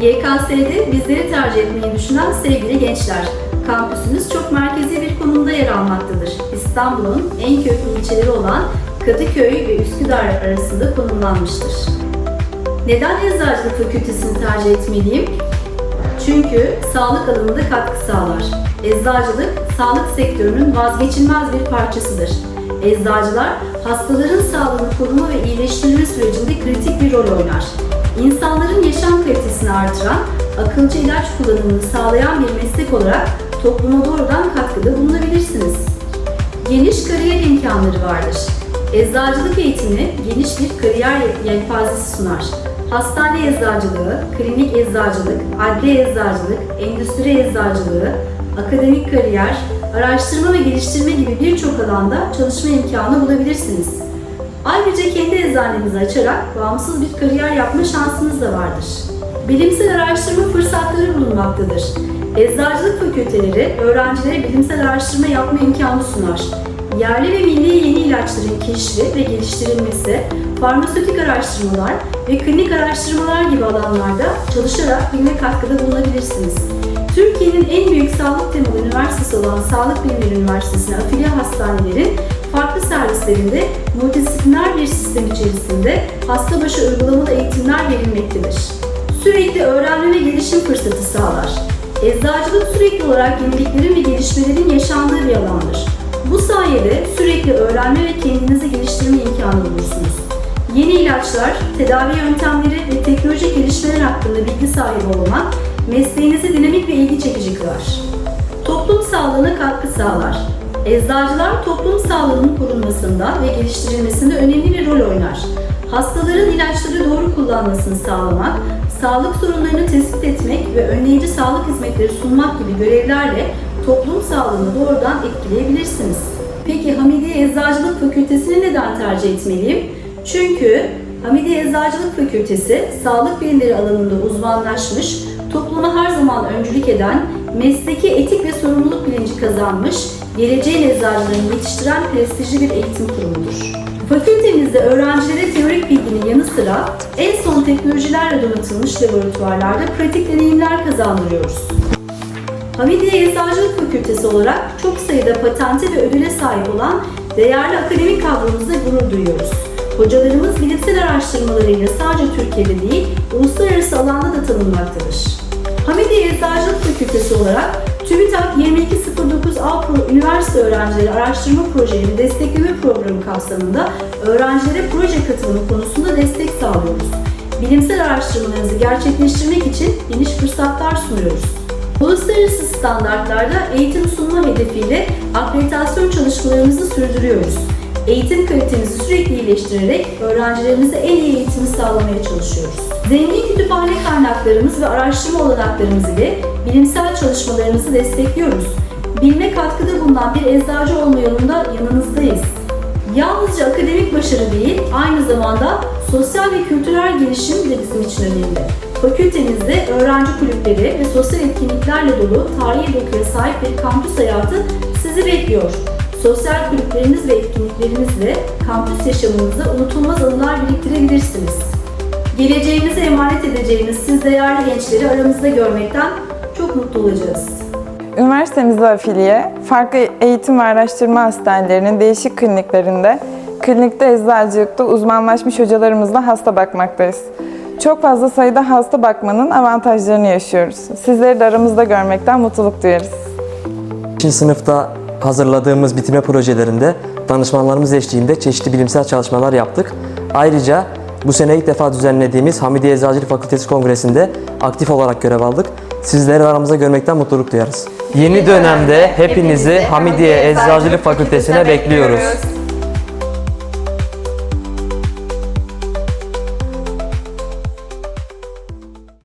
YKS'de bizleri tercih etmeyi düşünen sevgili gençler, kampüsümüz çok merkezi bir konumda yer almaktadır. İstanbul'un en köklü ilçeleri olan Kadıköy ve Üsküdar arasında konumlanmıştır. Neden Eczacılık Fakültesini tercih etmeliyim? Çünkü sağlık alanında katkı sağlar. Eczacılık, sağlık sektörünün vazgeçilmez bir parçasıdır. Eczacılar, hastaların sağlığını koruma ve iyileştirme sürecinde kritik bir rol oynar. İnsanların yaşam kalitesini artıran, akılcı ilaç kullanımını sağlayan bir meslek olarak topluma doğrudan katkıda bulunabilirsiniz. Geniş kariyer imkanları vardır. Eczacılık eğitimi geniş bir kariyer yelpazesi sunar. Hastane eczacılığı, klinik eczacılık, adli eczacılık, endüstri eczacılığı, akademik kariyer, araştırma ve geliştirme gibi birçok alanda çalışma imkanı bulabilirsiniz. Ayrıca kendi eczanenizi açarak bağımsız bir kariyer yapma şansınız da vardır. Bilimsel araştırma fırsatları bulunmaktadır. Eczacılık fakülteleri öğrencilere bilimsel araştırma yapma imkanı sunar. Yerli ve milli yeni ilaçların keşfi ve geliştirilmesi, farmasötik araştırmalar ve klinik araştırmalar gibi alanlarda çalışarak bilime katkıda bulunabilirsiniz. Türkiye'nin en büyük sağlık temalı üniversitesi olan Sağlık Bilimleri Üniversitesi'ne afiliye hastanelerin farklı servislerinde multidisipliner bir sistem içerisinde hasta başı uygulamalı eğitimler verilmektedir. Sürekli öğrenme ve gelişim fırsatı sağlar. Eczacılık sürekli olarak yeniliklerin ve gelişmelerin yaşandığı bir alandır. Bu sayede sürekli öğrenme ve kendinizi geliştirme imkanı bulursunuz. Yeni ilaçlar, tedavi yöntemleri ve teknolojik gelişmeler hakkında bilgi sahibi olmak mesleğinizi dinamik ve ilgi çekici kılar. Toplum sağlığına katkı sağlar. Eczacılar toplum sağlığının korunmasında ve geliştirilmesinde önemli bir rol oynar. Hastaların ilaçları doğru kullanmasını sağlamak, sağlık sorunlarını tespit etmek ve önleyici sağlık hizmetleri sunmak gibi görevlerle toplum sağlığını doğrudan etkileyebilirsiniz. Peki Hamidiye Eczacılık Fakültesini neden tercih etmeliyim? Çünkü Hamidiye Eczacılık Fakültesi sağlık bilimleri alanında uzmanlaşmış, topluma her zaman öncülük eden, mesleki etik ve sorumluluk kazanmış, geleceğin eczacılarını yetiştiren prestijli bir eğitim kurumudur. Fakültemizde öğrencilere teorik bilginin yanı sıra en son teknolojilerle donatılmış laboratuvarlarda pratik deneyimler kazandırıyoruz. Hamidiye Eczacılık Fakültesi olarak çok sayıda patente ve ödüle sahip olan değerli akademik kadromuzla gurur duyuyoruz. Hocalarımız bilimsel araştırmalarıyla sadece Türkiye'de değil, uluslararası alanda da tanınmaktadır. Hamidiye Eczacılık Fakültesi olarak TÜBİTAK 2209 Avrupa Üniversite Öğrencileri Araştırma Projeleri Destekleme Programı kapsamında öğrencilere proje katılımı konusunda destek sağlıyoruz. Bilimsel araştırmalarınızı gerçekleştirmek için geniş fırsatlar sunuyoruz. Uluslararası standartlarda eğitim sunma hedefiyle akreditasyon çalışmalarımızı sürdürüyoruz. Eğitim kalitemizi sürekli iyileştirerek öğrencilerimize en iyi eğitimi sağlamaya çalışıyoruz. Zengin kütüphane kaynaklarımız ve araştırma olanaklarımız ile bilimsel çalışmalarımızı destekliyoruz. Bilme katkıda bulunan bir eczacı olma yolunda yanınızdayız. Yalnızca akademik başarı değil, aynı zamanda sosyal ve kültürel gelişim de bizim için önemli. Fakültemizde öğrenci kulüpleri ve sosyal etkinliklerle dolu tarihi dokuya sahip bir kampüs hayatı sizi bekliyor. Sosyal kulüpleriniz ve etkinliklerimizle kampüs yaşamınızda unutulmaz anılar biriktirebilirsiniz. Geleceğinize emanet edeceğiniz siz değerli gençleri aramızda görmekten çok mutlu olacağız. Üniversitemizde afiliye, farklı eğitim ve araştırma hastanelerinin değişik kliniklerinde, klinikte eczacılıkta uzmanlaşmış hocalarımızla hasta bakmaktayız. Çok fazla sayıda hasta bakmanın avantajlarını yaşıyoruz. Sizleri de aramızda görmekten mutluluk duyarız. 5. sınıfta hazırladığımız bitirme projelerinde danışmanlarımız eşliğinde çeşitli bilimsel çalışmalar yaptık. Ayrıca bu sene ilk defa düzenlediğimiz Hamidiye Eczacılık Fakültesi Kongresi'nde aktif olarak görev aldık. Sizleri aramızda görmekten mutluluk duyarız. Yeni dönemde hepinizi Hamidiye Eczacılık Fakültesine bekliyoruz.